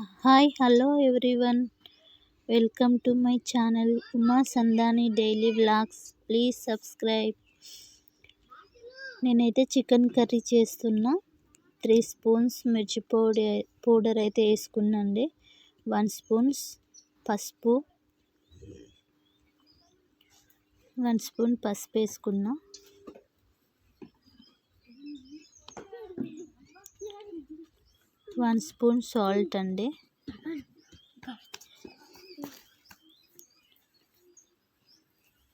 Hi hello everyone welcome to my channel Uma Sandani daily vlogs please subscribe నేనైతే chicken curry చేస్తున్నా. Three spoons mirchi powder powder అయితే వేసుకున్నాండి one spoons పసుపు. One spoon పసుపు వేసుకున్నా. One spoon salt అండి.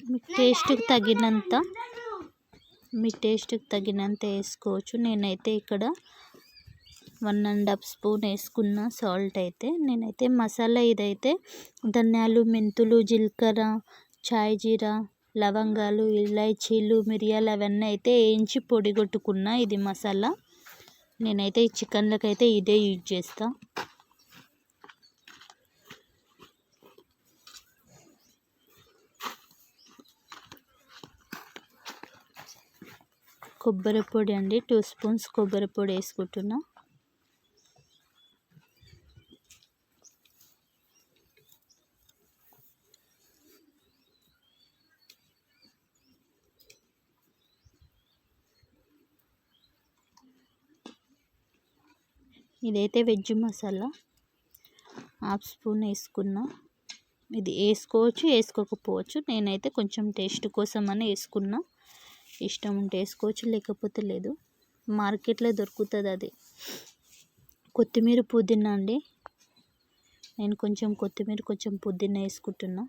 మీ టేస్ట్కి తగినంత మీ టేస్ట్కి తగినంత వేసుకోవచ్చు. నేనైతే ఇక్కడ వన్ అండ్ హాఫ్ స్పూన్ వేసుకున్న సాల్ట్ అయితే నేనైతే మసాలా ఇదైతే ధనియాలు మెంతులు జీలకర్ర చాయ్ జీరా లవంగాలు ఇలాచీలు మిరియాలు అవన్నీ అయితే వేయించి పొడి కొట్టుకున్న ఇది మసాలా. నేనైతే ఈ చికెన్లకు అయితే ఇదే యూజ్ చేస్తా. కొబ్బరి పొడి అండి టూ స్పూన్స్ కొబ్బరి పొడి వేసుకుంటున్నా. ఇదైతే వెజ్ మసాలా. హాఫ్ స్పూన్ వేసుకున్నా. ఇది వేసుకోవచ్చు వేసుకోకపోవచ్చు. నేనైతే కొంచెం టేస్ట్ కోసం అని వేసుకున్నా. ఇష్టం ఉంటే వేసుకోవచ్చు లేకపోతే లేదు. మార్కెట్లో దొరుకుతుంది అది. కొత్తిమీర పుదీనా అండి. నేను కొంచెం కొత్తిమీర కొంచెం పుదీనా వేసుకుంటున్నా.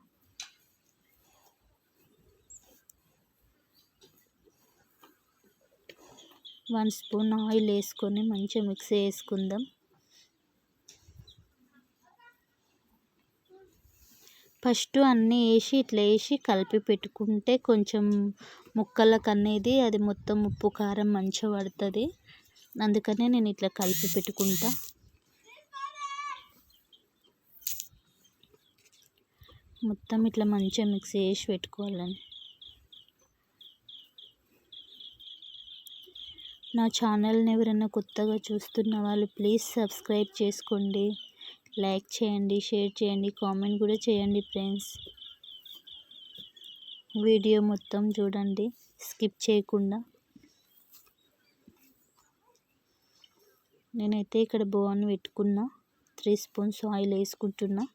వన్ స్పూన్ ఆయిల్ వేసుకొని మంచిగా మిక్స్ చేసుకుందాం. ఫస్ట్ అన్నీ వేసి ఇట్లా వేసి కలిపి పెట్టుకుంటే కొంచెం ముక్కలకు అనేది అది మొత్తం ఉప్పు కారం మంచిగా పడుతుంది. అందుకనే నేను ఇట్లా కలిపి పెట్టుకుంటా. మొత్తం ఇట్లా మంచిగా మిక్స్ చేసి పెట్టుకోవాలని. నా ఛానల్ని ఎవరైనా కొత్తగా చూస్తున్న వాళ్ళు ప్లీజ్ సబ్స్క్రైబ్ చేసుకోండి. లైక్ చేయండి షేర్ చేయండి కామెంట్ కూడా చేయండి ఫ్రెండ్స్. వీడియో మొత్తం చూడండి స్కిప్ చేయకుండా. నేనైతే ఇక్కడ బోన్ పెట్టుకున్నా త్రీ స్పూన్స్ ఆయిల్ వేసుకుంటున్నా.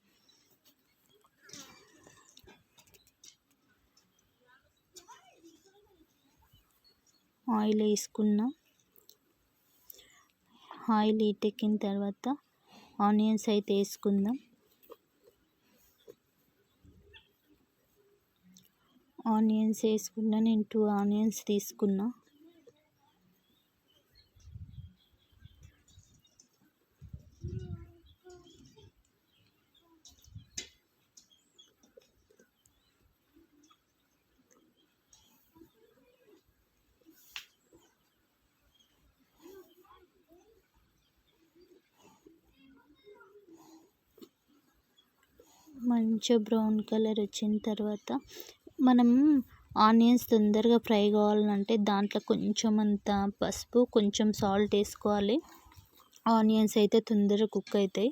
ఆయిల్ వేసుకున్నా. ఆయిల్ హీట్ ఎక్కిన తర్వాత ఆనియన్స్ అయితే వేసుకుందాం. ఆనియన్స్ వేసుకున్నా నేను టూ ఆనియన్స్ తీసుకున్నా. మంచిగా బ్రౌన్ కలర్ వచ్చిన తర్వాత మనం ఆనియన్స్ తొందరగా ఫ్రై కావాలంటే దాంట్లో కొంచెం అంత పసుపు కొంచెం సాల్ట్ వేసుకోవాలి. ఆనియన్స్ అయితే తొందరగా కుక్ అవుతాయి.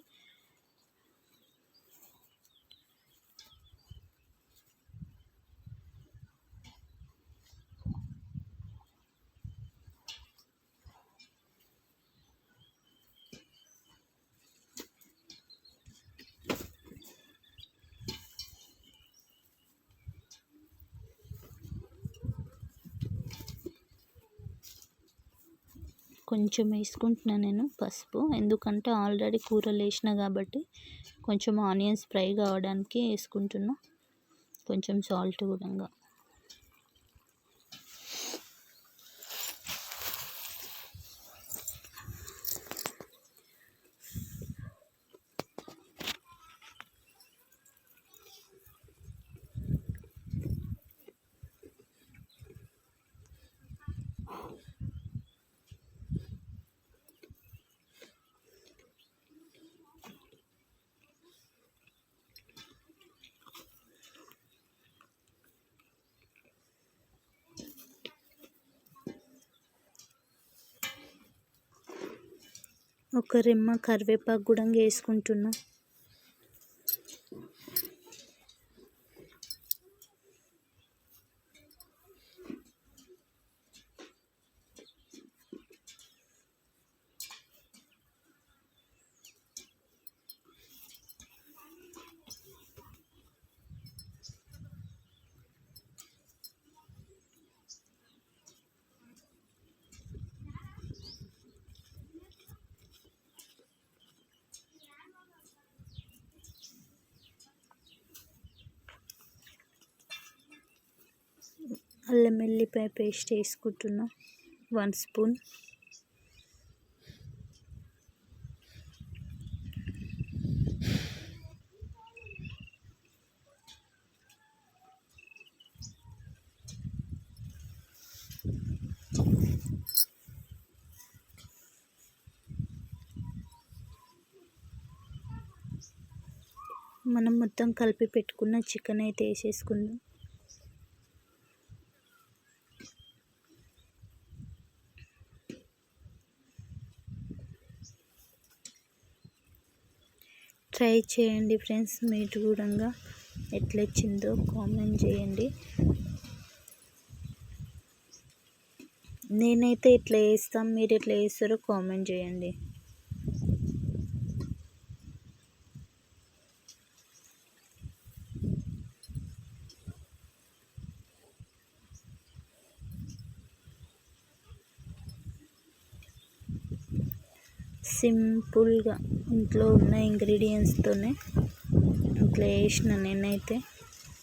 కొంచెం వేసుకుంటున్నాను నేను పసుపు. ఎందుకంటే ఆల్రెడీ కూరలు వేసిన కాబట్టి కొంచెం ఆనియన్స్ ఫ్రై కావడానికి వేసుకుంటున్నా. కొంచెం సాల్ట్ కూడా ఒక రెమ్మ కరివేపాకు కూడా వేసుకుంటున్నా. అల్లం ఎల్లిపాయ పేస్ట్ వేసుకుంటున్నా. One spoon. మనం మొత్తం కలిపి పెట్టుకున్న చికెన్ అయితే వేసేసుకుందాం. ట్రై చేయండి ఫ్రెండ్స్ మీరు కూడా ఎట్లా వచ్చిందో కామెంట్ చేయండి. నేనైతే ఇట్లా వేస్తాం మీరు ఎట్లా వేస్తారో కామెంట్ చేయండి. సింపుల్గా ఇంట్లో ఉన్న ఇంగ్రీడియంట్స్తోనే ఇట్లా వేసిన నేనైతే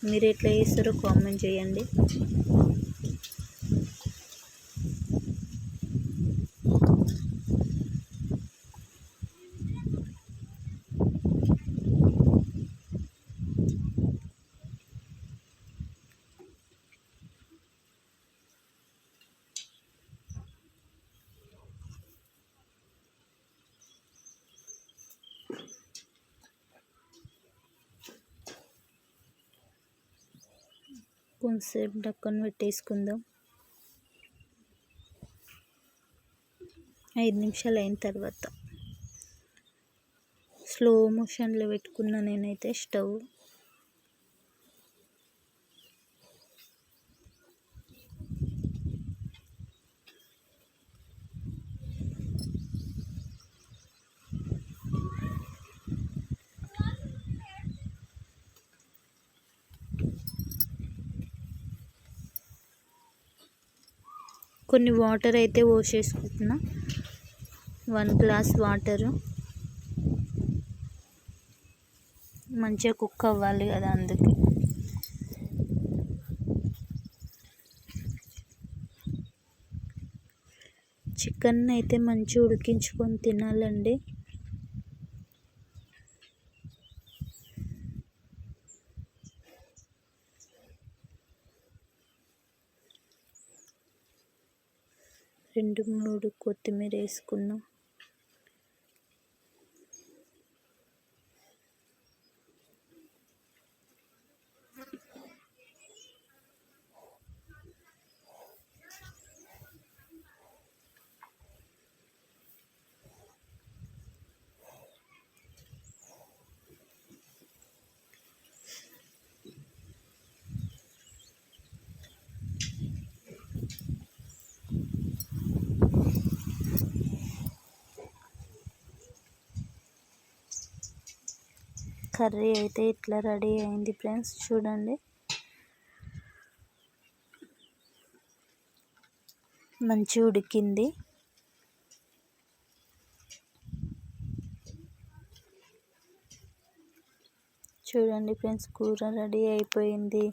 మీరు ఎట్లా చేస్తారో కామెంట్ చేయండి. కొంతసేపు డక్కను పెట్టేసుకుందాం. ఐదు నిమిషాలు అయిన తర్వాత. స్లో మోషన్లో పెట్టుకున్నా నేనైతే స్టవ్ కొన్ని వాటర్ అయితే పోసేసుకుంటున్నా. వన్ గ్లాస్ వాటరు మంచిగా కుక్ అవ్వాలి కదా అందుకే. చికెన్ అయితే మంచిగా ఉడికించుకొని తినాలండి. రెండు మూడు కొత్తిమీర వేసుకున్నాం కర్రీ అయితే ఇట్లా రెడీ అయింది ఫ్రెండ్స్. చూడండి. మంచి ఉడికింది. చూడండి ఫ్రెండ్స్ కూర రెడీ అయిపోయింది.